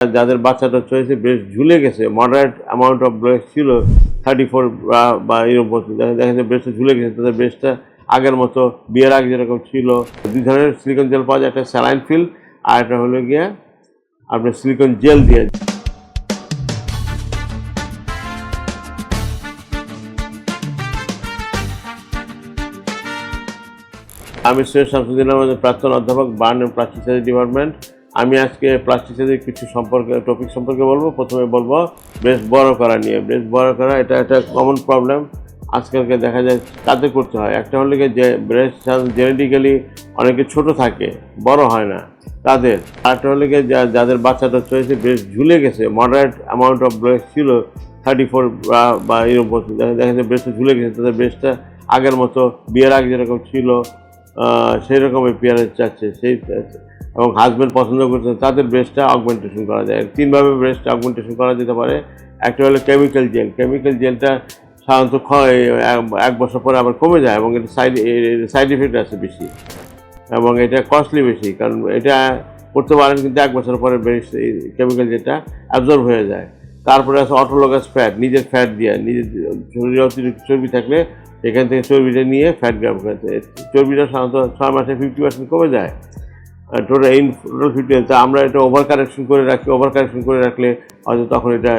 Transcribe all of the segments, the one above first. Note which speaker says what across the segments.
Speaker 1: যাদের বাচ্চাটা হয়েছে ব্রেস্ট ঝুলে গেছে। মডারেট অ্যামাউন্ট অফ ব্রেস্ট ছিল থার্টি ফোর বা এরকম দেখা যাচ্ছে ব্রেস্টটা ঝুলে গেছে, তাদের ব্রেস্টটা আগের মতো বিয়ের আগে যেরকম ছিল। দুই ধরনের সিলিকন জেল পাওয়া যায়, একটা স্যালাইন ফিল আর একটা হলো গিয়ে আপনার সিলিকন জেল দিয়ে। আমি সৈয়দ শামসুদ্দিন আমাদের প্রাক্তন অধ্যাপক, বার্ন প্রাচীন ডিপার্টমেন্ট। আমি আজকে প্লাস্টিক সার্জারি কিছু সম্পর্কে টপিক সম্পর্কে বলব। প্রথমে বলব ব্রেস্ট বড় করা নিয়ে ব্রেস্ট বড় করা, এটা একটা কমন প্রবলেম আজকালকে দেখা যায় তাতে করতে হয়। একটা হলে যে ব্রেস্ট জেনেটিক্যালি অনেকে ছোট থাকে, বড় হয় না তাদের। আরেকটা হলে যাদের বাচ্চাটা হয়েছে ব্রেস্ট ঝুলে গেছে মডারেট অ্যামাউন্ট অফ ব্রেস্ট ছিল থার্টি ফোর বা এরকম, দেখা দেখা যাচ্ছে ব্রেস্টটা ঝুলে গেছে, তাদের ব্রেস্টটা আগের মতো বিয়ের আগে যেরকম ছিল সেই রকম পিয়ারের চাচ্ছে, সেই এবং হাজব্যান্ড পছন্দ করছে, তাদের ব্রেস্টটা অগমেন্টেশন করা যায়। তিনভাবে ব্রেস্ট অগমেন্টেশন করা যেতে পারে। একটা হলো কেমিক্যাল জেল কেমিক্যাল জেলটা সাধারণত এক বছর পরে আবার কমে যায় এবং এটা সাইড সাইড ইফেক্ট আছে বেশি। এবং এটা কস্টলি বেশি, কারণ এটা করতে পারেন কিন্তু এক বছর পরে ব্রেস্ট কেমিক্যাল যেটা অ্যাবজর্ব হয়ে যায়। তারপরে আছে অটোলোগাস ফ্যাট নিজের ফ্যাট দিয়ে, নিজের শরীরে অতিরিক্ত চর্বি থাকলে এখান থেকে চর্বিটা নিয়ে ফ্যাট গ্রাম করতে চর্বিটা সাধারণত ছয় মাসে ফিফটি পার্সেন্ট কমে যায়। টোটাল ইন টোটাল তা আমরা এটা ওভার কারেকশন করে রাখি ওভার কারেকশন করে রাখলে হয়তো তখন এটা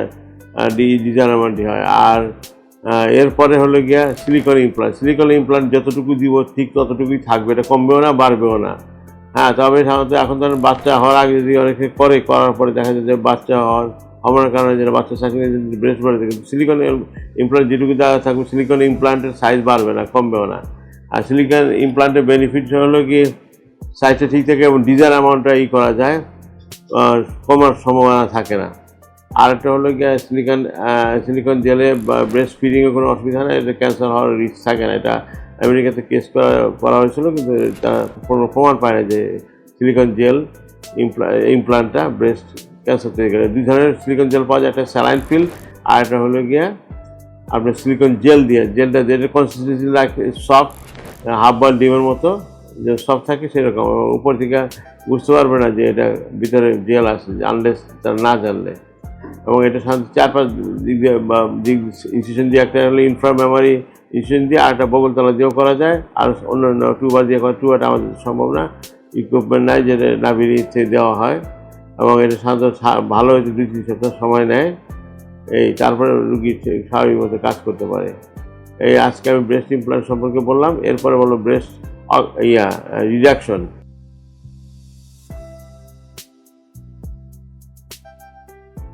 Speaker 1: ডি ডিজানামেন্টই হয়। আর এরপরে হলো গিয়া সিলিকন ইমপ্লান্ট সিলিকন ইমপ্লান্ট যতটুকু দিব ঠিক ততটুকুই থাকবে, এটা কমবেও না, বাড়বেও না। হ্যাঁ তবে সাধারণত এখন ধরেন বাচ্চা হওয়ার আগে যদি অনেকে করে, করার পরে দেখা যায় যে বাচ্চা হওয়ার হওয়ার কারণে যেটা বাচ্চা যদি ব্রেস্ট বাড়ে কিন্তু সিলিকন ইমপ্লান্ট যেটুকু দেওয়া থাকবে সিলিকন ইমপ্লান্টের সাইজ বাড়বে না, কমবেও না। আর সিলিকন ইমপ্লান্টের বেনিফিট হলো কি সাইজটা ঠিক থাকে এবং ডিজাইন অ্যামাউন্টটা ই করা যায় কমার সম্ভাবনা থাকে না। আরেকটা হলো গিয়ে সিলিকন সিলিকন জেলে ব্রেস্ট ফিডিংয়ে কোনো অসুবিধা নেই, এটা ক্যান্সার হওয়ার রিস্ক থাকে না। এটা আমেরিকাতে কেস করা করা হয়েছিল, কিন্তু কোনো প্রমাণ পায় না যে সিলিকন জেল ইমপ্লা ইমপ্লান্টটা ব্রেস্ট ক্যান্সার তৈরি করে দুই ধরনের সিলিকন জেল পাওয়া যায়, একটা স্যালাইন ফিল আর একটা হলো গিয়ে আপনার সিলিকন জেল দিয়ে জেলটা যেটা কনসিস্টেন্সি লাগে সফট হাফ বয়েল ডিমের মতো যে সব থাকে সেরকম। উপর থেকে বুঝতে পারবে না যে এটা ভিতরে জেল আছে আনলেস তারা না জানলে। এবং এটা সাধারণত চার পাঁচ দিক দিয়ে বা দিক ইনস্টিটিউশন দিয়ে একটা হলো ইনফ্রা মেমোরি ইনস্টিটিউশন দিয়ে আর একটা বগলতলা দিয়েও করা যায়, আর অন্য অন্য টুবার দিয়ে করা টুবারটা আমাদের সম্ভব না। ইকুইপমেন্ট নাই যেটা নাভির ইচ্ছে দেওয়া হয়। এবং এটা সাধারণত ভালো হয়েছে দুই তিন সপ্তাহ সময় নেয়। এই তারপরে রুগী স্বাভাবিক মতো কাজ করতে পারে। এই আজকে আমি ব্রেস্ট ইমপ্লান্ট সম্পর্কে বললাম, এরপরে বলব ব্রেস্ট yeah, reduction